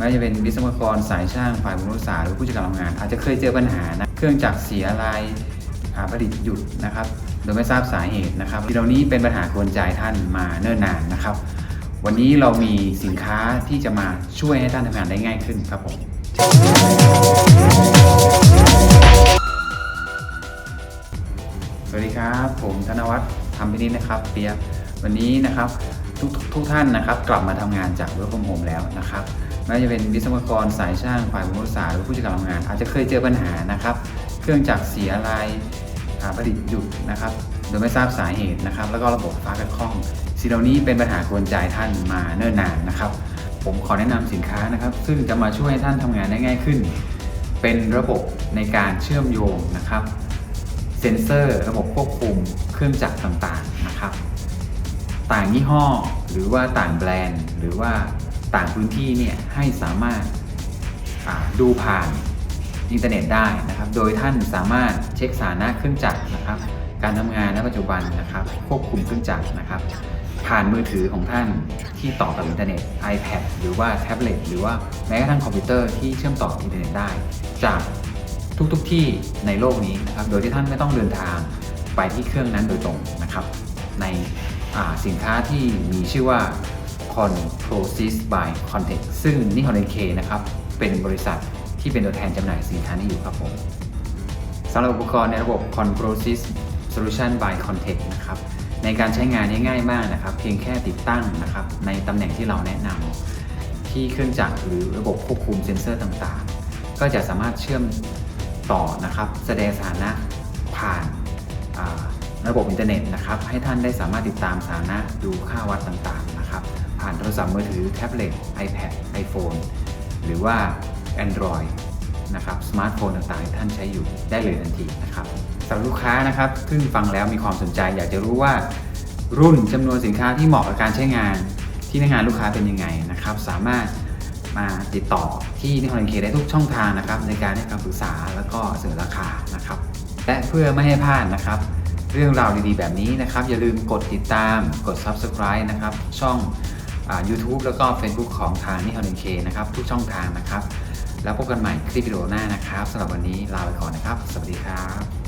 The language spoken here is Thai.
ไม่ว่าจะเป็นวิศวกรสายช่างฝ่ายบริษัทหรือผู้จัดการโรงงาน อาจจะเคยเจอปัญหานะเครื่องจักรเสียอะไรผลิตหยุดนะครับโดยไม่ทราบสาเหตุนะครับสิ่เหล่านี้เป็นปัญหากวนใจท่านมาเนิ่นนานนะครับ วันนี้เรามีสินค้าที่จะมาช่วยให้ท่านทำงานได้ง่ายขึ้นครับผมสวัสดีครับ ผมธนวัฒน์ทำพินิจนะครับเปียวันนี้นะครับทุกทุกท่านนะครับกลับมาทำงานจาก work from home แล้วนะครับ ไม่ว่าจะเป็นวิศวกรสายช่างฝ่ายบริษัทหรือผู้จัดการโรงงาน อาจจะเคยเจอปัญหานะครับ เครื่องจักรเสียอะไรผลิตหยุดนะครับโดยไม่ทราบสาเหตุนะครับ แล้วก็ระบบฟ้าขัดข้องสิ่งเหล่านี้เป็นปัญหากวนใจท่านมาเนิ่นนานนะครับ ผมขอแนะนำสินค้านะครับ ซึ่งจะมาช่วยให้ท่านทำงานได้ง่ายขึ้น เป็นระบบในการเชื่อมโยงนะครับเซ็นเซอร์ระบบควบคุมเครื่องจักรต่างๆนะครับ ต่างยี่ห้อหรือว่าต่างแบรนด์ หรือว่า ต่างพื้นที่เนี่ยให้สามารถาดูผ่านอินเทอร์เน็ตได้นะครับ โดยท่านสามารถเช็คสถานะเครื่องจักรนะครับ การทำงานณปัจจุบันนะครับ ควบคุมเครื่องจักรนะครับ ผ่านมือถือของท่านที่ต่อกับอินเทอร์เน็ต iPad หรือว่าแท็บเล็ตหรือว่าแม้กระทั่งคอมพิวเตอร์ที่เชื่อมต่ออินเทอร์เน็ตได้ จากทุกๆทที่ในโลกนี้นะครับ โดยที่ท่านไม่ต้องเดินทางไปที่เครื่องนั้นโดยตรงนะครับ ในสินค้าที่มีชื่อว่า Controsys by Context ซึ่งนิฮอนเคนะครับเป็นบริษัทที่เป็นตัวแทนจำหน่ายสินค้านี้อยู่ครับผมสำหรับอุปกรณ์ในระบบ Controsys Solution by Context นะครับในการใช้งานง่ายมากนะครับ เพียงแค่ติดตั้งนะครับในตำแหน่งที่เราแนะนำที่เครื่องจักรหรือระบบควบคุมเซ็นเซอร์ต่างๆ ก็จะสามารถเชื่อมต่อนะครับ แสดงสถานะผ่านระบบอินเทอร์เน็ตนะครับ ให้ท่านได้สามารถติดตามสถานะดูค่าวัดต่างๆนะครับ ผ่านโทรศัพท์มือถือ แท็บเล็ต iPad iPhone หรือว่า Android นะครับสมาร์ทโฟนต่างๆที่ท่านใช้อยู่ได้เลยทันทีนะครับสำหรับลูกค้านะครับซึ่งฟังแล้วมีความสนใจ อยากจะรู้ว่ารุ่นจำนวนสินค้าที่เหมาะกับการใช้งานที่หน้างานลูกค้าเป็นยังไงนะครับ สามารถมาติดต่อที่นิคอนเคได้ทุกช่องทางนะครับ ในการให้คำปรึกษาแล้วก็เสนอราคานะครับ และเพื่อไม่ให้พลาดนะครับ เรื่องราวดีๆแบบนี้นะครับ อย่าลืมกดติดตามกด Subscribe นะครับ ช่อง YouTube แล้วก็ Facebook ของทางนิฮอนเคนะครับ ทุกช่องทางนะครับ แล้วพบกันใหม่คลิปวิดีโอหน้านะครับสำหรับวันนี้ลาไปก่อนนะครับ สวัสดีครับ